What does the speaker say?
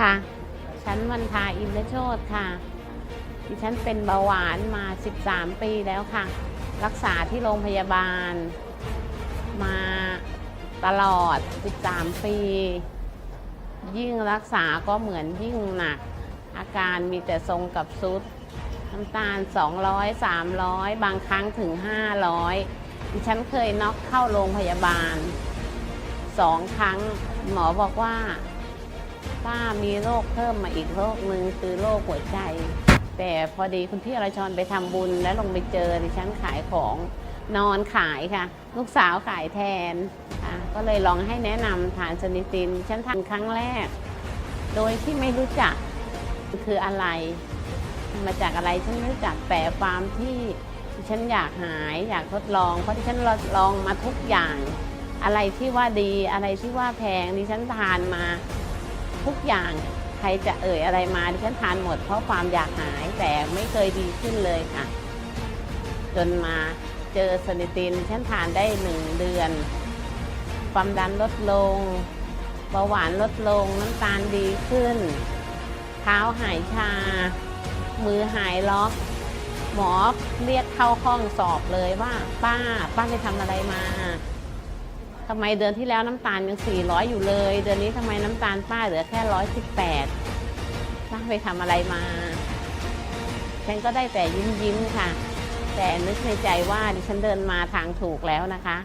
ค่ะ ฉันวันทาอินทโชตค่ะดิฉันเป็นเบาหวานมา 13 ปีแล้วค่ะ รักษาที่โรงพยาบาล มาตลอด 13 ปี ยิ่งรักษาก็เหมือนยิ่งหนัก อาการมีแต่ทรงกับซุดน้ำตาล 200 300 บางครั้งถึง 500 ดิฉันเคยน็อกเข้าโรงพยาบาลสองครั้งหมอบอกว่า ป้ามีโรคเพิ่มมาอีกโรคหนึ่งคือโรคหัวใจ แต่พอดีคุณพี่อรชรไปทำบุญแล้วลงไปเจอดิฉันขายของนอนขายค่ะ ลูกสาวขายแทนค่ะก็เลยลองให้แนะนำทานสนิตินฉันทานครั้งแรก โดยที่ไม่รู้จักคืออะไร มาจากอะไรฉันไม่รู้จักแต่ความที่ฉันอยากหายอยากทดลอง เพราะดิฉันลองมาทุกอย่าง อะไรที่ว่าดีอะไรที่ว่าแพงดิฉันทานมา ทุกอย่างใครจะเอ่ยอะไรมาดิฉันทานหมดเพราะความอยากหายแต่ไม่เคยดีขึ้นเลยค่ะ จนมาเจอสนิตินฉันทานได้หนึ่งเดือน ความดันลดลงเบาหวานลดลงน้ำตาลดีขึ้น เท้าหายชา มือหายล็อก หมอเรียกเข้าห้องสอบเลยว่า ป้า ป้าไปทำอะไรมา ทำไมเดือนที่แล้วน้ำตาลยัง 400 อยู่เลย เดือนนี้ทำไมน้ำตาลป้าเหลือแค่ 118ป้าไปทำอะไรมา ฉันก็ได้แต่ยิ้มยิ้มๆค่ะ แต่นึกในใจว่าดิฉันเดินมาทางถูกแล้วนะคะ